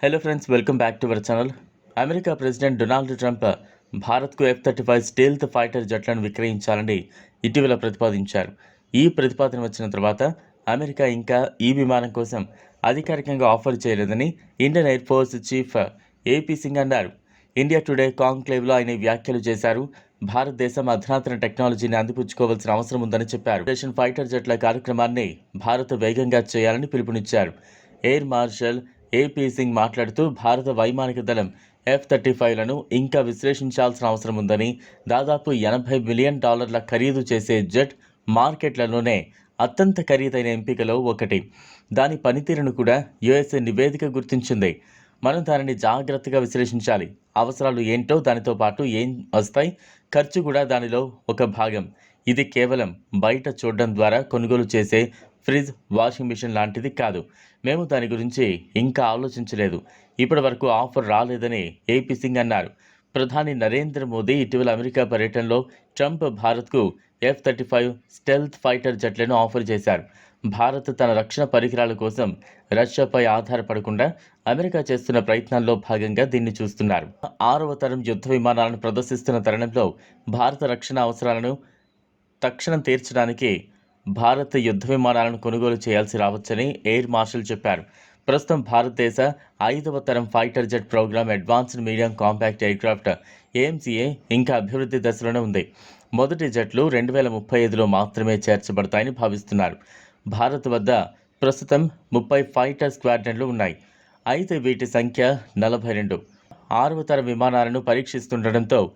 Hello friends welcome back to our channel America president Donald Trump భారత్కు F thirty five stealth fighter జట్లను విక్రయించాలని ఇటీవల ప్రతిపాదించారు. ఈ ప్రతిపాదన వచ్చిన తర్వాత అమెరికా ఇంకా ఈ విమానం కోసం అధికారికంగా ఆఫర్ చేయలేదని Indian air force chief uh, A P Singh అన్నారు. ఇండియా టుడే కాంక్లేవ్లో ఆయన వ్యాఖ్యలు చేశారు. భారతదేశం అధునాతన టెక్నాలజీని అందిపుచ్చుకోవాల్సిన అవసరం ఉందని చెప్పారు. దేశం ఫైటర్ జట్ల కార్యక్రమాన్ని భారత్ వేగంగా చేయాలని పిలుపునిచ్చారు. ఎయిర్ మార్షల్ ఏపీ సింగ్ మాట్లాడుతూ భారత వైమానిక దళం ఎఫ్ థర్టీ ఫైవ్లను ఇంకా విశ్లేషించాల్సిన అవసరం ఉందని దాదాపు ఎనభై మిలియన్ డాలర్ల ఖరీదు చేసే జెట్ మార్కెట్లలోనే అత్యంత ఖరీదైన ఎంపికలో ఒకటి. దాని పనితీరును కూడా యుఎస్ఏ నివేదిక గుర్తించింది. మనం దానిని జాగ్రత్తగా విశ్లేషించాలి. అవసరాలు ఏంటో దానితో పాటు ఏం వస్తాయి? ఖర్చు కూడా దానిలో ఒక భాగం. ఇది కేవలం బయట చూడడం ద్వారా కొనుగోలు చేసే ఫ్రిడ్జ్ వాషింగ్ మిషన్ లాంటిది కాదు. మేము దాని గురించి ఇంకా ఆలోచించలేదు. ఇప్పటి వరకు ఆఫర్ రాలేదని ఏపీ సింగ్ అన్నారు. ప్రధాని నరేంద్ర మోదీ ఇటీవల అమెరికా పర్యటనలో ట్రంప్ భారత్కు F thirty five stealth fighter జట్లను offer చేశారు. భారత్ తన రక్షణ పరికరాల కోసం రష్యాపై ఆధారపడకుండా అమెరికా చేస్తున్న ప్రయత్నాల్లో భాగంగా దీన్ని చూస్తున్నారు. ఆరవ తరం యుద్ధ విమానాలను ప్రదర్శిస్తున్న తరుణంలో భారత రక్షణ అవసరాలను తక్షణం తీర్చడానికి భారత్ యుద్ధ విమానాలను కొనుగోలు చేయాల్సి రావచ్చని ఎయిర్ మార్షల్ చెప్పారు. ప్రస్తుతం భారతదేశ ఐదవ తరం fighter jet program advanced medium compact aircraft AMCA ఇంకా అభివృద్ధి దశలోనే ఉంది. మొదటి జట్లు రెండు వేల ముప్పై ఐదులో మాత్రమే చేర్చబడతాయని భావిస్తున్నారు. భారత్ వద్ద ప్రస్తుతం ముప్పై ఫైటర్ స్క్వాడ్రన్లు ఉన్నాయి. అయితే వీటి సంఖ్య నలభై రెండు. ఆరవ తరం విమానాలను పరీక్షిస్తుండటంతో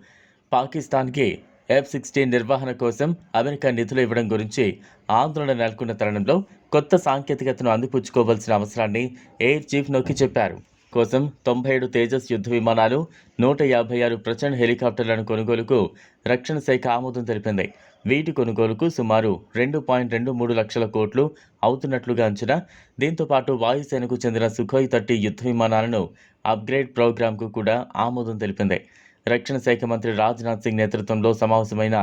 పాకిస్తాన్కి ఎఫ్ సిక్స్టీన్ నిర్వహణ కోసం అమెరికా నిధులు ఇవ్వడం గురించి ఆందోళన నెలకొన్న తరుణంలో కొత్త సాంకేతికతను అందిపుచ్చుకోవాల్సిన అవసరాన్ని ఎయిర్ చీఫ్ నొక్కి చెప్పారు. కోసం తొంభై ఏడు తేజస్ యుద్ధ విమానాలు నూట యాభై ఆరు ప్రచండ్ హెలికాప్టర్లను కొనుగోలుకు రక్షణ శాఖ ఆమోదం తెలిపింది. వీటి కొనుగోలుకు సుమారు రెండు పాయింట్ రెండు మూడు లక్షల కోట్లు అవుతున్నట్లుగా అంచనా. దీంతో పాటు వాయుసేనకు చెందిన సుఖోయ్ థర్టీ యుద్ధ విమానాలను అప్గ్రేడ్ ప్రోగ్రాంకు కూడా ఆమోదం తెలిపింది. రక్షణ శాఖ మంత్రి రాజ్నాథ్ సింగ్ నేతృత్వంలో సమావేశమైన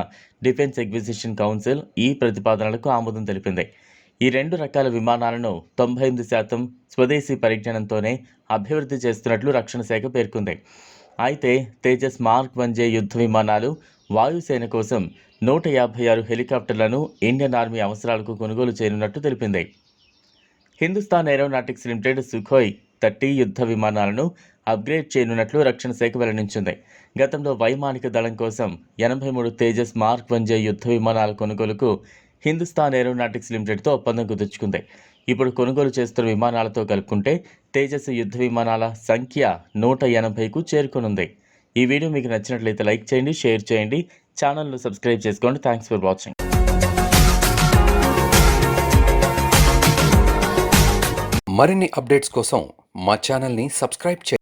డిఫెన్స్ ఎగ్జిబిషన్ కౌన్సిల్ ఈ ప్రతిపాదనలకు ఆమోదం తెలిపింది. ఈ రెండు రకాల విమానాలను తొంభై ఎనిమిది శాతం స్వదేశీ పరిజ్ఞానంతోనే అభివృద్ధి చేస్తున్నట్లు రక్షణ శాఖ పేర్కొంది. అయితే తేజస్ మార్క్ వన్ జే యుద్ధ విమానాలు వాయుసేన కోసం నూట యాభై ఆరు హెలికాప్టర్లను ఇండియన్ ఆర్మీ అవసరాలకు కొనుగోలు చేయనున్నట్టు తెలిపింది. Hindustan aeronautics limited Sukhoi thirty యుద్ధ విమానాలను అప్గ్రేడ్ చేయనున్నట్లు రక్షణ శాఖ వెల్లడించింది. గతంలో వైమానిక దళం కోసం ఎనభై మూడు తేజస్ మార్క్ వన్ జే యుద్ధ విమానాల కొనుగోలుకు హిందుస్థాన్ ఏరోనాటిక్స్ లిమిటెడ్తో ఒప్పందం కుదుర్చుకుంది. ఇప్పుడు కొనుగోలు చేస్తున్న విమానాలతో కలుపుకుంటే తేజస్ యుద్ధ విమానాల సంఖ్య నూట ఎనభైకు చేరుకొనుంది. ఈ వీడియో మీకు నచ్చినట్లయితే లైక్ చేయండి షేర్ చేయండి ఛానల్ను సబ్స్క్రైబ్ చేసుకోండి. Thanks for watching. మరిన్ని అప్డేట్స్ కోసం మా ఛానల్ని సబ్స్క్రైబ్ చేయండి.